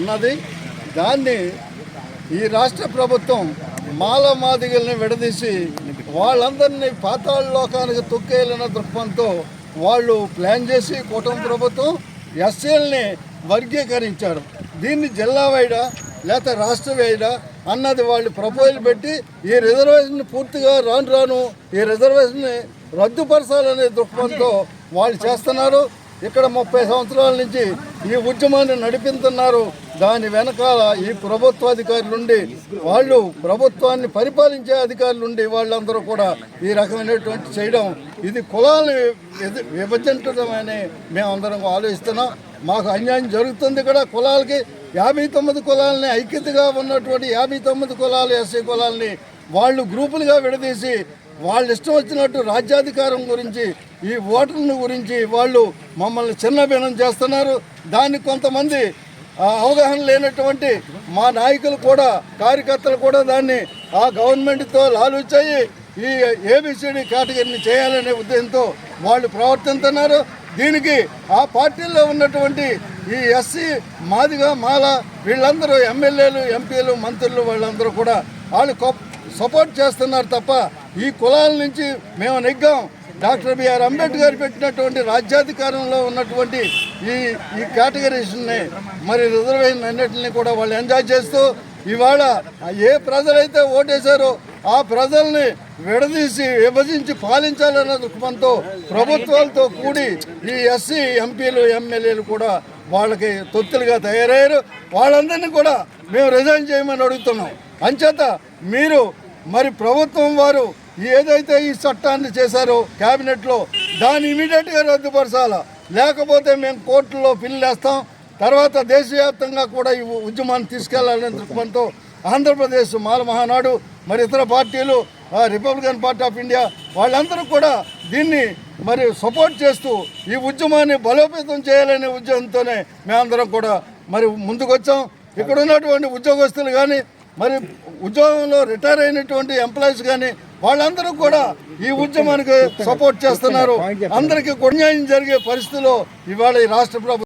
ఉన్నది. దాన్ని ఈ రాష్ట్ర ప్రభుత్వం మాలమాదిగల్ని విడదీసి వాళ్ళందరినీ పాతాళ లోకానికి తొక్కేయాలన్న దృక్పథంతో వాళ్ళు ప్లాన్ చేసి కూటమి ప్రభుత్వం ఎస్సీల్ని వర్గీకరించారు. దీన్ని జిల్లా వైడా లేక రాష్ట్ర వైడా అన్నది వాళ్ళు ప్రపోజల్ పెట్టి ఈ రిజర్వేషన్ పూర్తిగా రాను రాను ఈ రిజర్వేషన్ని రద్దుపరచాలనే దృక్పథంతో వాళ్ళు చేస్తున్నారు. ఇక్కడ ముప్పై సంవత్సరాల నుంచి ఈ ఉద్యమాన్ని నడిపిస్తున్నారు దాని వెనకాల ఈ ప్రభుత్వాధికారులు ఉండి వాళ్ళు ప్రభుత్వాన్ని పరిపాలించే అధికారులు ఉండి వాళ్ళందరూ కూడా ఈ రకమైనటువంటి చేయడం ఇది కులాలను విభజించడమని విభజించడం అని మేమందరం ఆలోచిస్తున్నాం. మాకు అన్యాయం జరుగుతుంది ఇక్కడ కులాలకి. యాభై తొమ్మిది కులాలని ఐక్యతగా ఉన్నటువంటి యాభై తొమ్మిది కులాలు ఎస్సీ కులాలని వాళ్ళు గ్రూపులుగా విడదీసి వాళ్ళు ఇష్టం వచ్చినట్టు రాజ్యాధికారం గురించి ఈ ఓటర్ని గురించి వాళ్ళు మమ్మల్ని చిన్నభిన్నం చేస్తున్నారు. దానికి కొంతమంది అవగాహన లేనటువంటి మా నాయకులు కూడా కార్యకర్తలు కూడా దాన్ని ఆ గవర్నమెంట్తో లాలుచాయి ఈ ఏబిసిడి కేటగిరీని చేయాలనే ఉద్దేశంతో వాళ్ళు ప్రవర్తిస్తున్నారు దీనికి ఆ పార్టీల్లో ఉన్నటువంటి ఈ ఎస్సీ మాదిగా మాల వీళ్ళందరూ ఎమ్మెల్యేలు ఎంపీలు మంత్రులు వాళ్ళందరూ కూడా వాళ్ళు కొ- సపోర్ట్ చేస్తున్నారు తప్ప ఈ కులాల నుంచి మేము నెగ్గాం. డాక్టర్ బిఆర్ అంబేద్కర్ పెట్టినటువంటి రాజ్యాధికారంలో ఉన్నటువంటి ఈ ఈ కేటగిరీస్ని మరి రిజర్వేషన్ అన్నిటిని కూడా వాళ్ళు ఎంజాయ్ చేస్తూ ఇవాళ ఏ ప్రజలైతే ఓటేశారో ఆ ప్రజల్ని విడదీసి విభజించి పాలించాలన్న దృక్పథంతో ప్రభుత్వాలతో కూడి ఈ ఎస్సీ ఎంపీలు ఎమ్మెల్యేలు కూడా వాళ్ళకి తొత్తులుగా తయారయ్యారు. వాళ్ళందరినీ కూడా మేము రిజైన్ చేయమని అడుగుతున్నాం. అంచేత మీరు మరి ప్రభుత్వం వారు ఏదైతే ఈ చట్టాన్ని చేశారో క్యాబినెట్లో దాన్ని ఇమీడియట్గా రద్దుపరచాలా? లేకపోతే మేము కోర్టులో పిల్లేస్తాం తర్వాత దేశవ్యాప్తంగా కూడా ఈ ఉద్యమాన్ని తీసుకెళ్ళాలనే దృక్పథంతో ఆంధ్రప్రదేశ్ మాల మహానాడు మరి ఇతర పార్టీలు ఆ, రిపబ్లికన్ పార్టీ ఆఫ్ ఇండియా వాళ్ళందరూ కూడా దీన్ని మరి సపోర్ట్ చేస్తూ ఈ ఉద్యమాన్ని బలోపేతం చేయాలనే ఉద్యమంతోనే మేమందరం కూడా మరి ముందుకొచ్చాం. ఇక్కడ ఉన్నటువంటి ఉద్యోగస్తులు కానీ మరి ఉద్యోగంలో రిటైర్ అయినటువంటి ఎంప్లాయీస్ కానీ వాళ్ళందరూ కూడా ఈ ఉద్యమానికి సపోర్ట్ చేస్తున్నారు. అందరికీ కొన్యాయం జరిగే పరిస్థితిలో ఇవాళ ఈ రాష్ట్ర ప్రభుత్వం